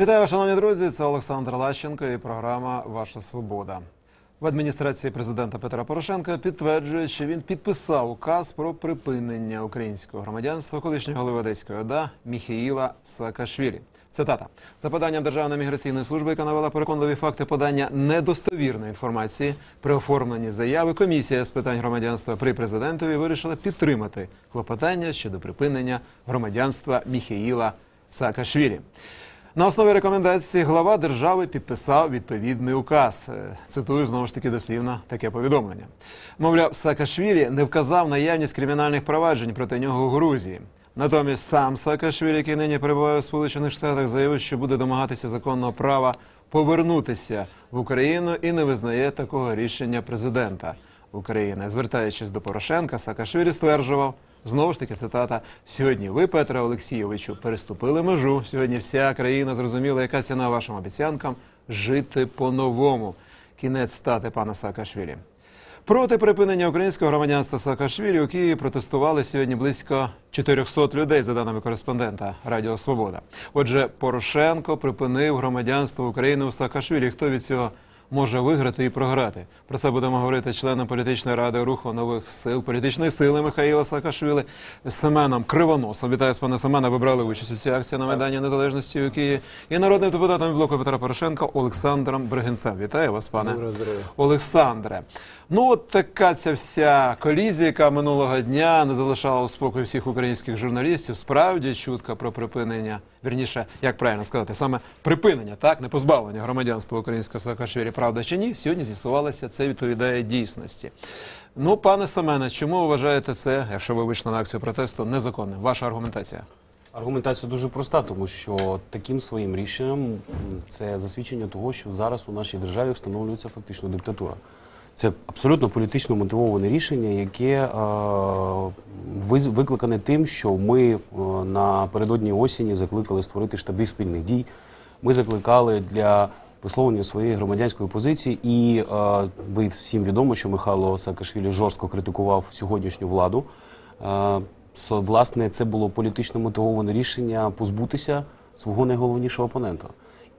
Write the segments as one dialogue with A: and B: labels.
A: Вітаю, шановні друзі. Це Олександр Лащенко і програма Ваша Свобода. В адміністрації президента Петра Порошенка підтверджують, що він підписав указ про припинення українського громадянства колишнього голови Одеської ОДА Міхаїла Саакашвілі. Цитата за поданням Державної міграційної служби, яка навела переконливі факти подання недостовірної інформації при оформленні заяви. Комісія з питань громадянства при президентові вирішила підтримати клопотання щодо припинення громадянства Міхаїла Саакашвілі. На основі рекомендації глава держави підписав відповідний указ. Е, Цитую знову ж таки дослівно таке повідомлення. Мовляв, Саакашвілі не вказав наявність кримінальних проваджень проти нього у Грузії. Натомість сам Саакашвілі, який нині перебуває у Сполучених Штатах, заявив, що буде домагатися законного права повернутися в Україну і не визнає такого рішення президента України. Звертаючись до Порошенка, Саакашвілі стверджував. Знову ж таки, цитата: сьогодні ви, Петре Олексійовичу, переступили межу. Сьогодні вся країна зрозуміла, яка ціна вашим обіцянкам жити по-новому. Кінець стати пана Саакашвілі. Проти припинення українського громадянства Саакашвілі у Києві протестували сьогодні близько 400 людей, за даними кореспондента Радіо Свобода. Отже, Порошенко припинив громадянство України у Саакашвілі. Хто від цього може виграти і програти? Про це будемо говорити членом політичної ради руху нових сил політичної сили Михаїла Саакашвілі Семеном Кривоносом. Вітаю з пане Семена. Ви брали участь у цій акції на Майдані Незалежності у Києві. І народним депутатом блоку Петра Порошенка Олександром Бригенцем. Вітаю вас, пане. Олександре. Ну, от така ця вся колізія, яка минулого дня не залишала у спокою всіх українських журналістів. Справді чутка про припинення, вірніше, як правильно сказати, саме припинення, так, не позбавлення громадянства українського Саакашвілі, правда чи ні? Сьогодні з'ясувалося, це відповідає дійсності. Ну, пане Семене, чому ви вважаєте це, якщо ви вийшли на акцію протесту, незаконним? Ваша аргументація?
B: Аргументація дуже проста, тому що таким своїм рішенням це засвідчення того, що зараз у нашій державі встановлюється фактично диктатура. Це абсолютно політично мотивоване рішення, яке е, викликане тим, що ми е, напередодні осені закликали створити штаби спільних дій. Ми закликали для висловлення своєї громадянської позиції, і е, ви всім відомо, що Михайло Саакашвілі жорстко критикував сьогоднішню владу. Власне, це було політично мотивоване рішення позбутися свого найголовнішого опонента.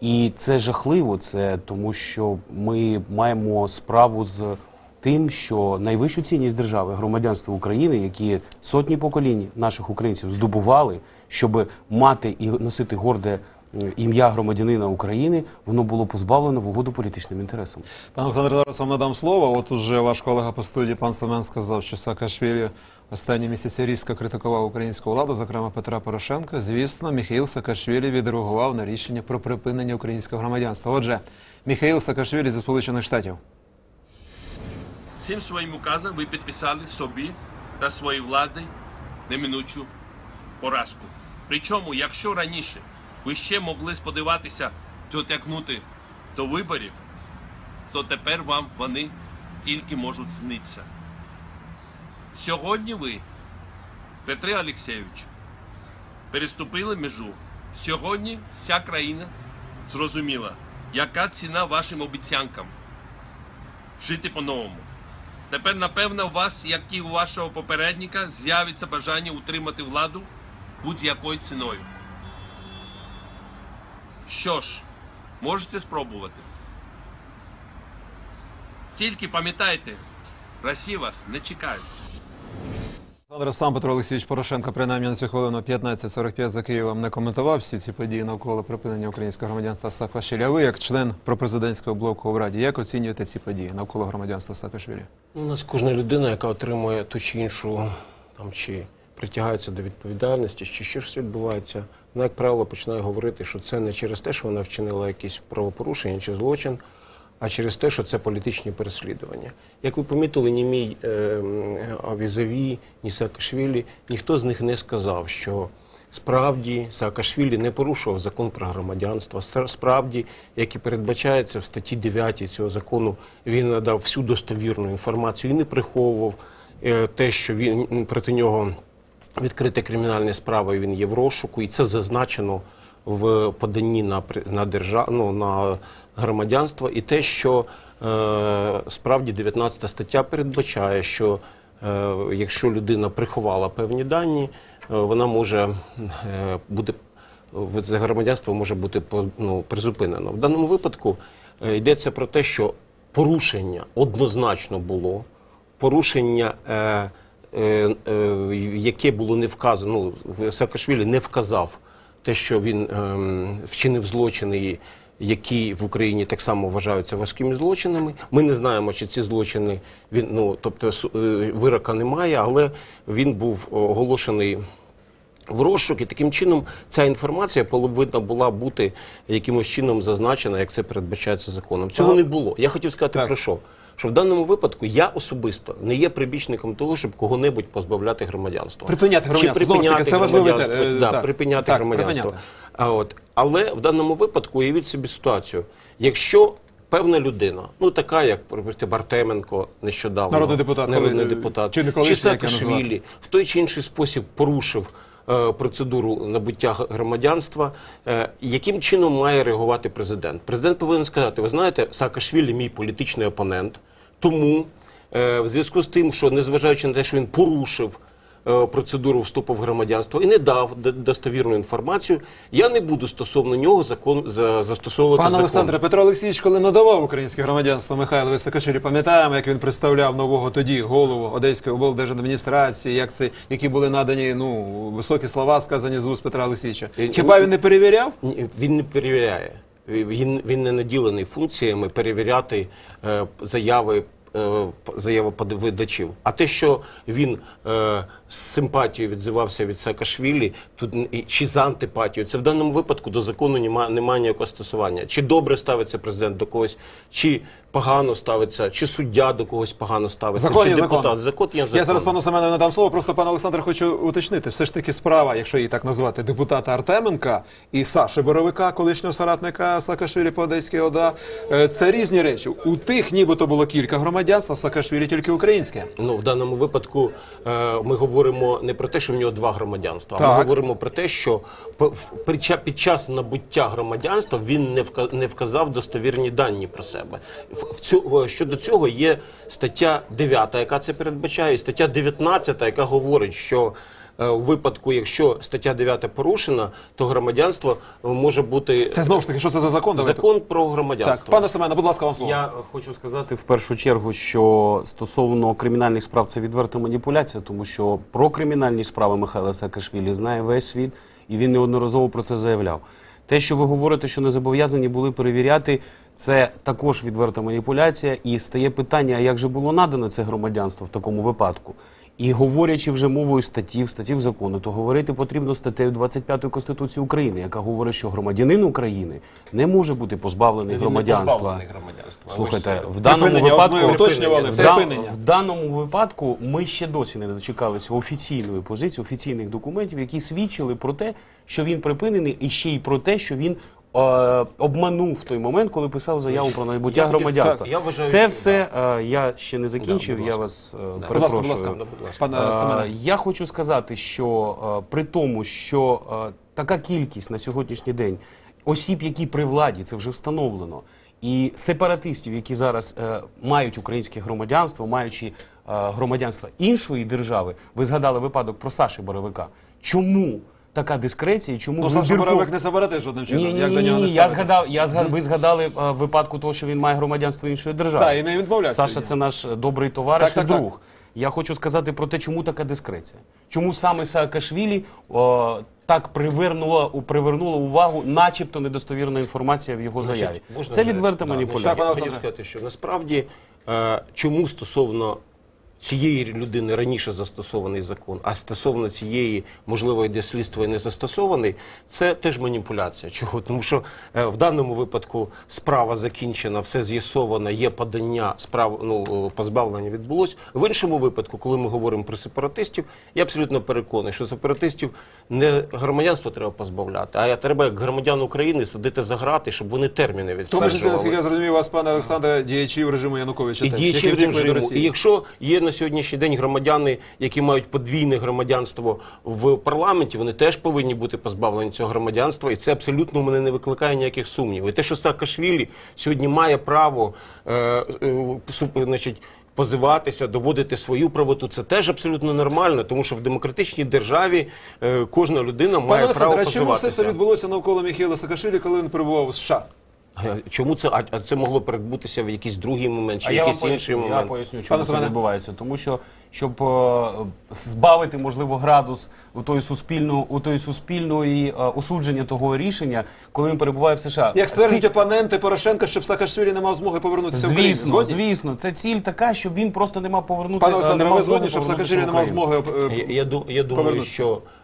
B: І це жахливо, це тому, що ми маємо справу з тим, що найвищу цінність держави, громадянство України, які сотні поколінь наших українців здобували, щоб мати і носити горде ім'я громадянина України, воно було позбавлено в угоду політичним інтересам.
A: Пане Олександр, зараз вам надам слово. От уже ваш колега по студії, пан Семен, сказав, що Саакашвілі останні місяці різко критикував українську владу, зокрема Петра Порошенка. Звісно, Міхаїл Саакашвілі відреагував на рішення про припинення українського громадянства. Отже, Міхаїл Саакашвілі зі Сполучених Штатів.
C: Цим своїм указом ви підписали собі та своїй владі неминучу поразку. Причому, якщо раніше ви ще могли сподіватися дотягнути до виборів, то тепер вам вони тільки можуть снитися. Сьогодні ви, Петре Олексійович, переступили межу. Сьогодні вся країна зрозуміла, яка ціна вашим обіцянкам жити по-новому. Тепер, напевно, у вас, як і у вашого попередника, з'явиться бажання утримати владу будь-якою ціною. Що ж, можете спробувати. Тільки пам'ятайте, Росія вас не чекає.
A: Олександр сам Петро Олексійович Порошенко, принаймні на цю хвилину 15.45 за Києвом не коментував всі ці події навколо припинення українського громадянства Саакашвілі. А ви, як член пропрезидентського блоку в Раді, як оцінюєте ці події навколо громадянства Саакашвілі?
D: У нас кожна людина, яка отримує ту чи іншу там чи притягається до відповідальності, чи щось відбувається, вона, як правило, починає говорити, що це не через те, що вона вчинила якісь правопорушення чи злочин, а через те, що це політичні переслідування. Як ви помітили, ні мій е, Авізаві, ні Саакашвілі, ніхто з них не сказав, що справді Саакашвілі не порушував закон про громадянство. Справді, як і передбачається в статті 9 цього закону, він надав всю достовірну інформацію і не приховував е, те, що він проти нього відкрита кримінальна справа, і він є в розшуку, і це зазначено в поданні на на держав, ну, на громадянство, і те, що е, справді 19 стаття передбачає, що е, якщо людина приховала певні дані, е, вона може е, в- це громадянство може бути ну, призупинено. В даному випадку е, йдеться про те, що порушення однозначно було. Порушення, е, яке було не вказано, ну, Саакашвілі не вказав те, що він ем, вчинив злочини, які в Україні так само вважаються важкими злочинами. Ми не знаємо, чи ці злочини він, ну тобто е, вирока немає, але він був оголошений в розшук, і таким чином ця інформація повинна була бути якимось чином зазначена, як це передбачається законом. Цього не було. Я хотів сказати про що? Що в даному випадку я особисто не є прибічником того, щоб кого-небудь позбавляти громадянства.
A: Припиняти
D: Чи
A: громадянство. Знову таки,
D: припиняти
A: це
D: громадянство,
A: е,
D: да,
A: так.
D: припиняти
A: Так,
D: громадянство.
A: припиняти.
D: А от, але в даному випадку уявіть собі ситуацію, якщо певна людина, ну така як припустимо, Артеменко нещодавно,
A: Народний депутат,
D: народний
A: коли-
D: депутат,
A: чи
D: чи Саакашвілі, в той чи інший спосіб порушив е, процедуру набуття громадянства, е, яким чином має реагувати президент? Президент повинен сказати: ви знаєте, Саакашвілі мій політичний опонент, тому е, в зв'язку з тим, що незважаючи на те, що він порушив. е, Процедуру вступу в громадянство і не дав достовірну інформацію. Я не буду стосовно нього закон за, застосовувати
A: Пане
D: закон.
A: Олександре, Петро Олексійович, коли надавав українське громадянство Михайлові Саакашвілі, пам'ятаємо, як він представляв нового тоді голову Одеської облдержадміністрації, як це, які були надані ну високі слова, сказані з уст Петра Олексійовича. Хіба він не перевіряв?
D: Він не перевіряє. Він, він не наділений функціями перевіряти е, заяви. е, п- Заяви подавачів. А те, що він е, з симпатією відзивався від Саакашвілі, тут чи з антипатією, це в даному випадку до закону немає, немає ніякого стосування. Чи добре ставиться президент до когось, чи погано ставиться, чи суддя до когось погано ставиться,
A: Закон
D: чи
A: є закон.
D: депутат. Закон є закон.
A: Я зараз пану Семенові надам слово. Просто пане Олександре, хочу уточнити. Все ж таки справа, якщо її так назвати, депутата Артеменка і Саші Боровика, колишнього соратника Саакашвілі по Одеській ОДА, е, це різні речі. У тих нібито було кілька громадянств, а Саакашвілі тільки українське.
D: Ну, в даному випадку е, ми говоримо не про те, що в нього два громадянства, а ми говоримо про те, що під час набуття громадянства він не вказав достовірні дані про себе. В, цю, щодо цього є стаття 9, яка це передбачає, і стаття 19, яка говорить, що е, у випадку, якщо стаття 9 порушена, то громадянство е, може бути
A: Це знову ж таки, що це за закон? Давайте.
D: закон про
A: Так,
D: громадянство.
A: пане Семене, будь ласка, вам слово.
B: Я хочу сказати в першу чергу, що стосовно кримінальних справ це відверта маніпуляція, тому що про кримінальні справи Михайла Саакашвілі знає весь світ, і він неодноразово про це заявляв. Те, що ви говорите, що не зобов'язані були перевіряти, це також відверта маніпуляція, і стає питання, а як же було надане це громадянство в такому випадку. І говорячи вже мовою статтів, статтів закону, то говорити потрібно статтею 25 Конституції України, яка говорить, що громадянин України не може бути позбавлений
D: Він не
B: громадянства.
D: позбавлений громадянства.
B: Слухайте, в даному випадку в,
A: припинення.
B: в даному випадку ми ще досі не дочекалися офіційної позиції, офіційних документів, які свідчили про те, що він припинений, і ще й про те, що він. Е, обманув в той момент, коли писав заяву про набуття громадянства.
D: я вважаю,
B: Це
D: що-
B: все е, я ще не закінчив.
D: будь
B: я
D: ласка.
B: вас е,
D: Да.
A: Будь ласка,
B: перепрошую.
A: будь ласка,
D: будь ласка.
A: пане
B: Е,
A: Семене.
B: Я хочу сказати, що е, при тому, що е, така кількість на сьогоднішній день осіб, які при владі, це вже встановлено, і сепаратистів, які зараз е, мають українське громадянство, маючи е, громадянство іншої держави, ви згадали випадок про Саші Боровика. Чому така дискреція? Чому
A: Ну, Саша
B: вибірково-
A: Боровик не сепаратист жодним чином.
B: ні, ні,
A: як
B: ні,
A: до нього не
B: ні. Я
A: ставитись?
B: згадав, я згадав, ви згадали е, випадку того, що він має громадянство іншої держави.
A: Так, і не відмовляється
B: Саша,
A: від
B: це наш добрий товариш
A: Так, так,
B: і
A: так.
B: друг. Я хочу сказати про те, чому така дискреція. Чому саме Саакашвілі о, так привернула, у- привернула увагу, начебто недостовірна інформація в його заяві.
D: Значить, можна
B: Це
D: вже-
B: відверта
D: да,
B: маніпуляція.
D: Я хотів сказати, що насправді е, чому стосовно цієї людини раніше застосований закон, а стосовно цієї, можливо, для слідства і не застосований, це теж маніпуляція. Чого? Тому що е, в даному випадку справа закінчена, все з'ясовано, є подання справ, ну, е, позбавлення відбулось. В іншому випадку, коли ми говоримо про сепаратистів, я абсолютно переконаний, що сепаратистів не громадянство треба позбавляти, а треба як громадян України садити за грати, щоб вони терміни
A: В тому наскільки я зрозумів вас, пане Олександре, діячів режиму Януковича
D: І
A: теж,
D: діячі
A: які втекли до
D: режиму. І
A: Росії.
D: якщо є на сьогоднішній день громадяни, які мають подвійне громадянство в парламенті, вони теж повинні бути позбавлені цього громадянства, і це абсолютно у мене не викликає ніяких сумнівів. І те, що Саакашвілі сьогодні має право е, е, значить, позиватися, доводити свою правоту. Це теж абсолютно нормально, тому що в демократичній державі е, кожна людина
A: Пане
D: має право
A: Олександре, а чому все це відбулося навколо Міхайла Саакашвілі, коли він перебував у США?
D: Чому це? А, це могло передбутися в якийсь другий момент чи
B: А я
D: якийсь інший
B: поясню, я поясню, чому це відбувається. Тому що щоб е, збавити, можливо, градус у той суспільну, у той суспільної е, осудження того рішення, коли він перебуває в США.
A: Як стверджують
B: Ці-
A: опоненти Порошенка, щоб Саакашвілі не мав змоги повернутися в Україну.
B: Звісно,
A: Згодні?
B: звісно, це ціль така, щоб він просто не мав повернути.
A: Пане
B: е,
A: Олександре, ви згодні, щоб
B: повернутися
A: Саакашвілі не мав змоги е,
D: Я, я, я думаю,
A: Повернутися.
D: що е,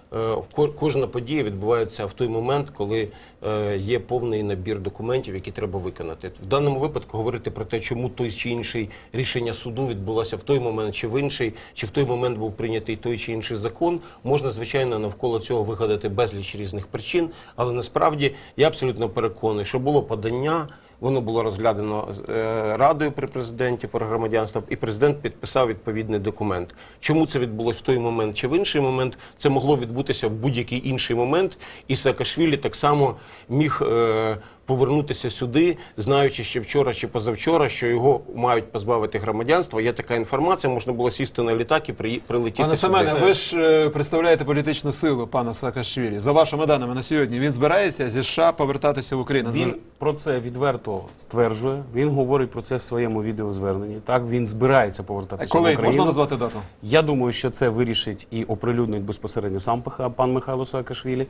D: кожна подія відбувається в той момент, коли е, є повний набір документів, які треба виконати. В даному випадку говорити про те, чому той чи інший рішення суду відбулося в той момент чи в інший, чи в той момент був прийнятий той чи інший закон, можна звичайно навколо цього вигадати безліч різних причин. Але насправді я абсолютно переконаний, що було подання. Воно було розглядано е, радою при президенті про громадянство, і президент підписав відповідний документ. Чому це відбулось в той момент чи в інший момент? Це могло відбутися в будь-який інший момент. І Саакашвілі так само міг е, повернутися сюди, знаючи ще вчора чи позавчора, що його мають позбавити громадянства. Є така інформація, можна було сісти на літак і приї- прилетіти
A: Пане
D: сюди.
A: Семене, ви ж е, представляєте політичну силу пана Саакашвілі. За вашими даними на сьогодні, він збирається зі США повертатися в Україну.
B: Він про це відверто стверджує. Він говорить про це в своєму відеозверненні. Так він збирається повертатися в
A: Коли
B: Україну.
A: можна назвати дату?
B: Я думаю, що це вирішить і оприлюднить безпосередньо сам пан Михайло Саакашвілі.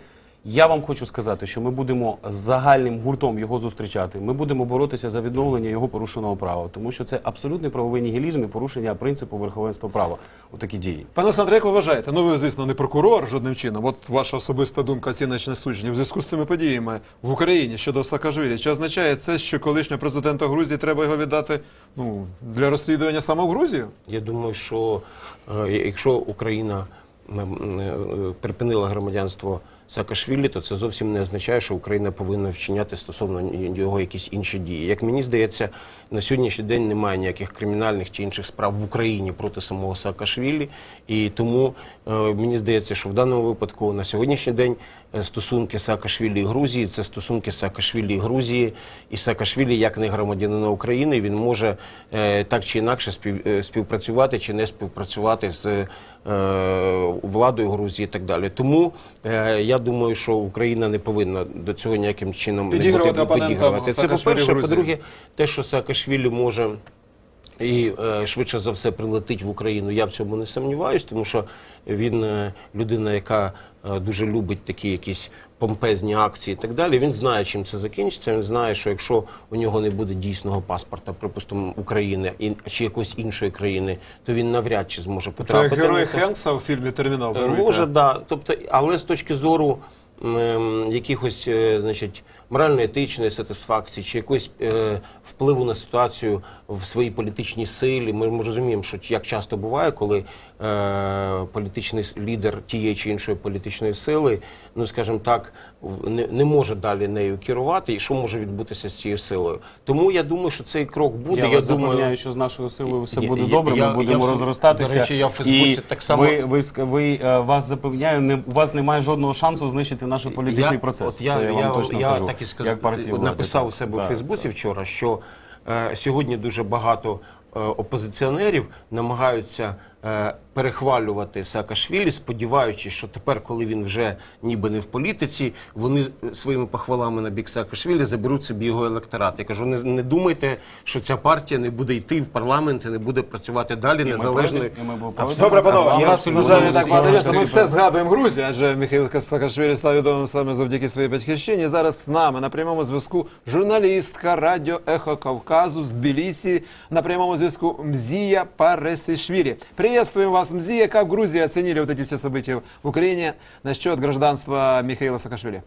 B: Я вам хочу сказати, що ми будемо з загальним гуртом його зустрічати. Ми будемо боротися за відновлення його порушеного права, тому що це абсолютний правовий нігілізм і порушення принципу верховенства права у такі дії.
A: Пане Олександре, як ви вважаєте? Ну ви, звісно, не прокурор жодним чином. От ваша особиста думка, оціночне судження в зв'язку з цими подіями в Україні щодо Саакашвілі. Чи означає це, що колишнього президента Грузії треба його віддати ну для розслідування саме в Грузію?
D: Я думаю, що е, якщо Україна е, припинила громадянство Саакашвілі, то це зовсім не означає, що Україна повинна вчиняти стосовно його якісь інші дії. Як мені здається, на сьогоднішній день немає ніяких кримінальних чи інших справ в Україні проти самого Саакашвілі, і тому е, мені здається, що в даному випадку на сьогоднішній день е, стосунки Саакашвілі і Грузії це стосунки Саакашвілі і Грузії, і Саакашвілі, як не громадянина України, він може е, так чи інакше спів, е, співпрацювати чи не співпрацювати з владою Грузії і так далі. Тому е, я думаю, що Україна не повинна до цього ніяким чином не
A: Підігрувати
D: бути-. Це по
A: перше,
D: по-друге, те, що Саакашвілі може і е, швидше за все прилетить в Україну. Я в цьому не сумніваюсь, тому що він е, людина, яка е, дуже любить такі якісь помпезні акції і так далі. Він знає, чим це закінчиться. Він знає, що якщо у нього не буде дійсного паспорта, припустимо, України і, чи якоїсь іншої країни, то він навряд чи зможе
A: потрапити.
D: потрапити.
A: герой Хенса. У фільмі Термінал
D: Е. Може, да. Тобто, але з точки зору ем, якихось, е, значить, морально-етичної сатисфакції чи якогось е, впливу на ситуацію в своїй політичній силі. Ми, ми розуміємо, що як часто буває, коли е, політичний лідер тієї чи іншої політичної сили, ну скажімо так, не, не може далі нею керувати, і що може відбутися з цією силою. Тому я думаю, що цей крок буде.
B: я
D: Я, думаю,
B: що з нашою силою все
D: Я-
B: буде
D: я-
B: добре.
D: я-
B: ми будемо
D: в-
B: розростатися.
D: до речі, я в Фейсбуці
B: і
D: так само-
B: Ви, ви, ви, е, вас запевняю, не у вас немає жодного шансу знищити наш політичний
D: я,
B: процес.
D: От я,
B: Це я вам точно
D: я
B: кажу.
D: так і сказав, написав у себе у
B: Так,
D: Фейсбуці вчора, що е, сьогодні дуже багато е, опозиціонерів намагаються перехвалювати Саакашвілі, сподіваючись, що тепер, коли він вже ніби не в політиці, вони своїми похвалами на бік Саакашвілі заберуть собі його електорат. Я кажу, не, не думайте, що ця партія не буде йти в парламент і не буде працювати далі
B: І
D: незалежно.
B: і ми.
A: Добре, панове, у нас, на жаль, не так багато часу. Ми все згадуємо Грузію, адже Михайло Саакашвілі став відомим саме завдяки своїй батьківщині. Зараз з нами на прямому зв'язку журналістка Радіо Ехо Кавказу з Тбілісі. На прямому зв'язку Мзія Паресишвили. Приветствуем вас, Мзия. Как в Грузии оценили вот эти все события в Украине насчет гражданства Михаила Саакашвили?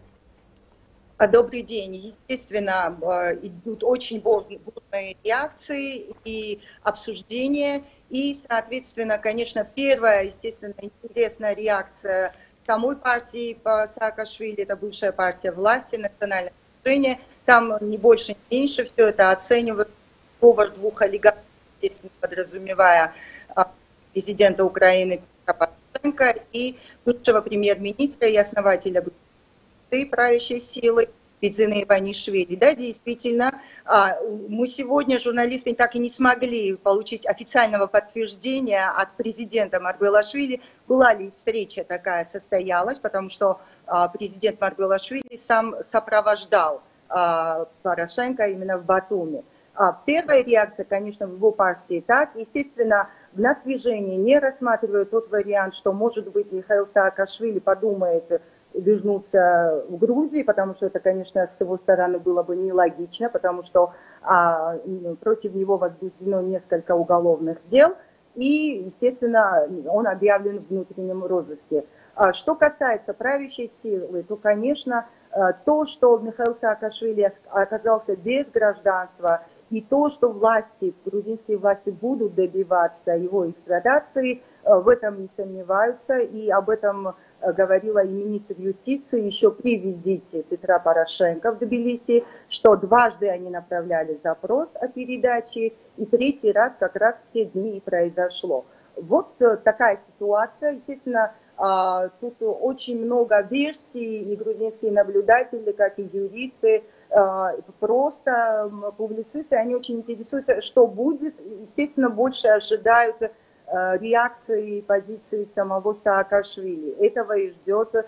E: А, Добрый день. Естественно, э, идут очень бур- бурные реакции и обсуждения. И, соответственно, конечно, первая, естественно, интересная реакция самой партии по Саакашвили, это бывшая партия власти, национальное движение. Там не больше, не меньше все это оценивают повар двух олигархов, естественно, подразумевая а, президента Украины Порошенко и бывшего премьер-министра и основателя правящей силы Бедзины Иванишвили. Да, действительно, а, мы сегодня, журналисты, так и не смогли получить официального подтверждения от президента Маргвелашвили, была ли встреча такая состоялась, потому что а, президент Маргвелашвили сам сопровождал а, Порошенко именно в Батуми. Первая реакция, конечно, в его партии так. Естественно, в нас движении не рассматривают тот вариант, что, может быть, Михаил Саакашвили подумает вернуться в Грузию, потому что это, конечно, с его стороны было бы нелогично, потому что а, против него возбуждено несколько уголовных дел, и, естественно, он объявлен в внутреннем розыске. А Что касается правящей силы, то, конечно, э, то, что Михаил Саакашвили оказался без гражданства, и то, что власти, грузинские власти будут добиваться его экстрадации, э, в этом не сомневаются, и об этом э, говорила и министр юстиции еще при визите Петра Порошенко в Тбилиси, что дважды они направляли запрос о передаче, и третий раз как раз в те дни и произошло. Вот э, такая ситуация. Естественно, а, тут очень много версий, и грузинские наблюдатели, как и юристы, просто м, публицисты, они очень интересуются, что будет. Естественно, больше ожидают э, реакции и позиции самого Саакашвили. Этого и ждет э,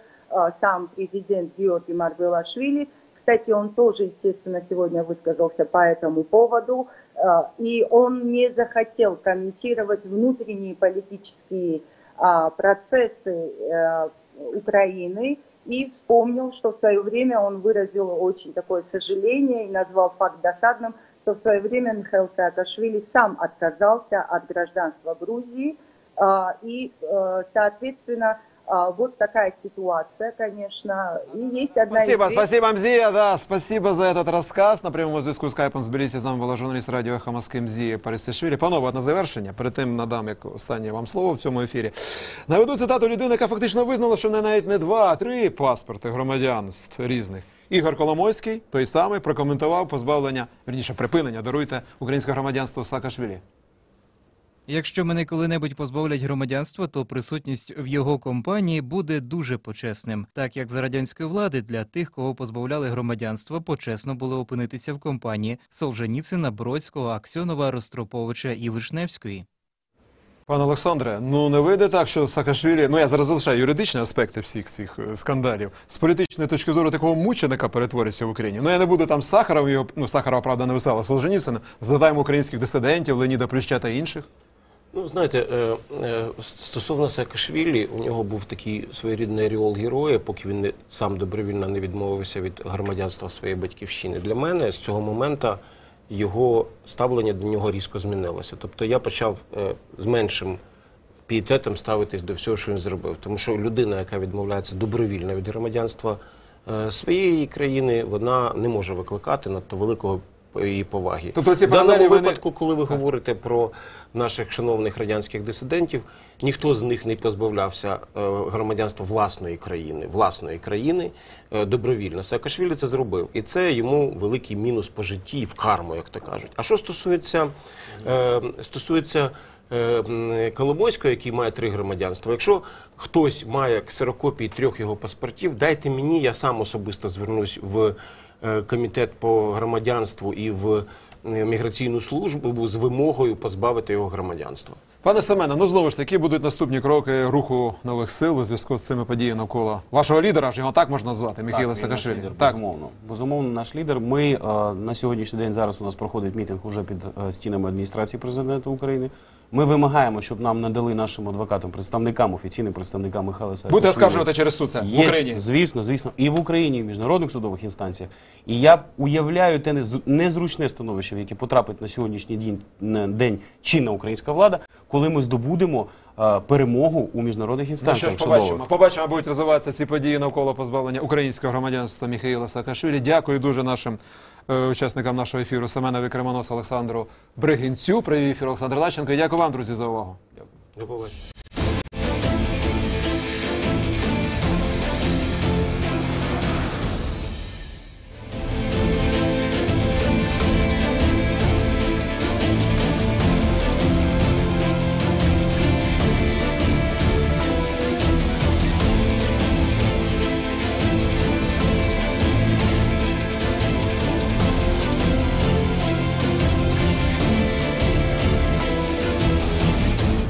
E: сам президент Георгий Маргвелашвили. Кстати, он тоже, естественно, сегодня высказался по этому поводу, э, и он не захотел комментировать внутренние политические а, процессы э, Украины и вспомнил, что в свое время он выразил очень такое сожаление и назвал факт досадным, что в свое время Михаил Саакашвили сам отказался от гражданства Грузии. А, И, э, соответственно, вот такая ситуация, конечно. И есть одна
A: Спасибо,
E: из-
A: спасибо, Мзия, да, спасибо за этот розказ. На прямому зв'язку з Скайпом з Тбілісі з нами була журналіст радіо «Ехо Москви» Мзія Парисишвілі. Панове, на завершення, перед тим надам як останнє вам слово в цьому ефірі. Наведу цитату людини, яка фактично визнала, що в неї навіть не два, а три паспорти громадянств різних. Ігор Коломойський, той самий, прокоментував позбавлення, верніше припинення, даруйте, українського громадянства Саакашвілі.
F: Якщо мене коли-небудь позбавлять громадянства, то присутність в його компанії буде дуже почесним, так як за радянської влади для тих, кого позбавляли громадянства, почесно було опинитися в компанії Солженіцина, Бродського, Аксьонова, Ростроповича і Вишневської.
A: Пане Олександре, ну не вийде так, що Саакашвілі, ну я зараз залишаю юридичні аспекти всіх цих е, скандалів. З політичної точки зору такого мученика перетвориться в Україні. Ну я не буду там Сахаров, його, ну Сахарова, правда, не висела Солженіцина. Згадаємо українських дисидентів, Леоніда Плюща та інших.
D: Ну, знаєте, е, е, стосовно Саакашвілі, у нього був такий своєрідний аріол героя, поки він не, сам добровільно не відмовився від громадянства своєї батьківщини. Для мене з цього моменту його ставлення до нього різко змінилося. Тобто я почав е, з меншим пієтетом ставитись до всього, що він зробив. Тому що людина, яка відмовляється добровільно від громадянства своєї країни, вона не може викликати надто великого її поваги.
A: Тобто ці
D: в даному
A: паралелі вони-
D: випадку, коли ви говорите про наших шановних радянських дисидентів, ніхто з них не позбавлявся е, громадянства власної країни, власної країни е, добровільно. Саакашвілі це зробив, і це йому великий мінус по житті і в карму, як то кажуть. А що стосується, е, стосується м, Коломойського, який має три громадянства. Якщо хтось має ксерокопії трьох його паспортів, дайте мені, я сам особисто звернусь в комітет по громадянству і в е, міграційну службу з вимогою позбавити його громадянства.
A: Пане Семене, ну знову ж таки будуть наступні кроки руху нових сил у зв'язку з цими подіями навколо вашого лідера, ж його так можна назвати, Михайла
B: наш
A: Саакашвілі.
B: лідер,
A: Так.
B: безумовно. Безумовно, наш лідер. Ми е, на сьогоднішній день зараз у нас проходить мітинг уже під е, стінами адміністрації президента України. Ми вимагаємо, щоб нам надали нашим адвокатам, представникам, офіційним представникам Михайла Саакашвілі.
A: Будете оскаржувати через суд це в
B: Є,
A: Україні.
B: Звісно, звісно, і в Україні, і в міжнародних судових інстанціях. І я уявляю те нез- незручне становище, в яке потрапить на сьогоднішній день, день чинна українська влада, коли ми здобудемо перемогу у міжнародних
A: Ну що ж, побачимо. Побачимо, будуть розвиватися ці події навколо позбавлення українського громадянства Михайла Саакашвілі. Дякую дуже нашим е, учасникам нашого ефіру Семенові Кремонос Олександру Бригінцю. Привіт, ефір Олександр Лаченко. Дякую вам, друзі, за увагу.
D: До побачення.